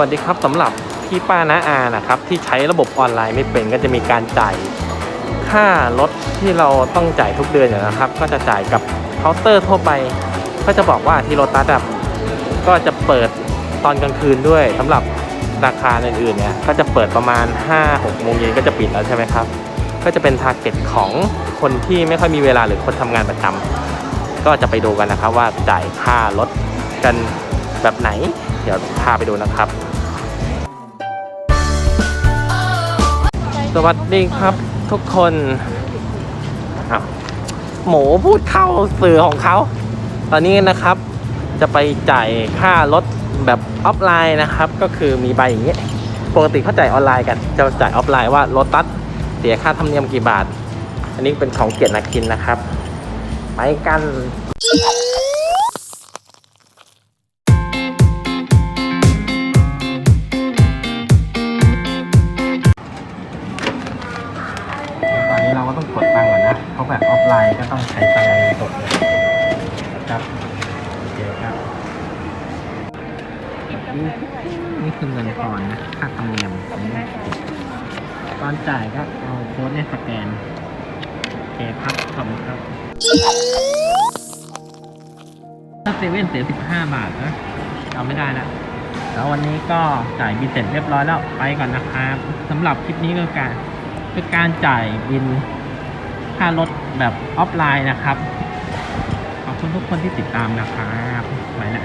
วัสดีครับสำหรับพี่ป้าน้าอานะครับ ที่ใช้ระบบออนไลน์ไม่เป็นก็จะมีการจ่ายค่ารถที่เราต้องจ่ายทุกเดือนอยู่นะครับ ก็จะจ่ายกับเคาน์เตอร์ทั่วไป ก็จะบอกว่าที่โรตัสก็จะเปิดตอนกลางคืนด้วยสำหรับราคาอื่นๆเนี่ยก็จะเปิดประมาณ 5-6โมงเย็นก็จะปิดแล้วใช่ไหมครับ ก็จะเป็นทาร์เก็ตของคนที่ไม่ค่อยมีเวลาหรือคนทำงานประจำก็จะไปดูกันนะครับว่าจ่ายค่ารถกันแบบไหน เดี๋ยวพาไปดูนะครับ สวัสดีครับทุกคนหมูพูดเข้าสื่อของเขา ตอนนี้นะครับ จะไปจ่ายค่ารถแบบออฟไลน์นะครับ ก็คือมีใบอย่างเงี้ยปกติเขาจ่ายออนไลน์กัน จะจ่ายออฟไลน์ว่ารถตัดเสียค่าธรรมเนียมกี่บาท อันนี้เป็นของเกียรตินาคินนะครับ ไปกัน นี้เราก็ต้องกดตังก่อนนะ เพราะแบบออฟไลน์ก็ต้องใช้ตังค์เงินสดนะครับโอเคครับ นี่คือเงินทอนนะค่าธรรมเนียมตอนจ่ายก็เอาโค้ดเนี่ยสแกนโอเคครับขอบคุณครับ ถ้าเซเว่นเสียสิบห้าบาทนะเอาไม่ได้ล้วแล้ววันนี้ก็จ่ายบิเสร็จเรียบร้อยแล้วไปก่อนนะครับสำหรับคลิปนี้ก็การ คือการจ่ายบินค่ารถแบบออฟไลน์นะครับ ขอบคุณทุกคนที่ติดตามนะครับไปแล้ว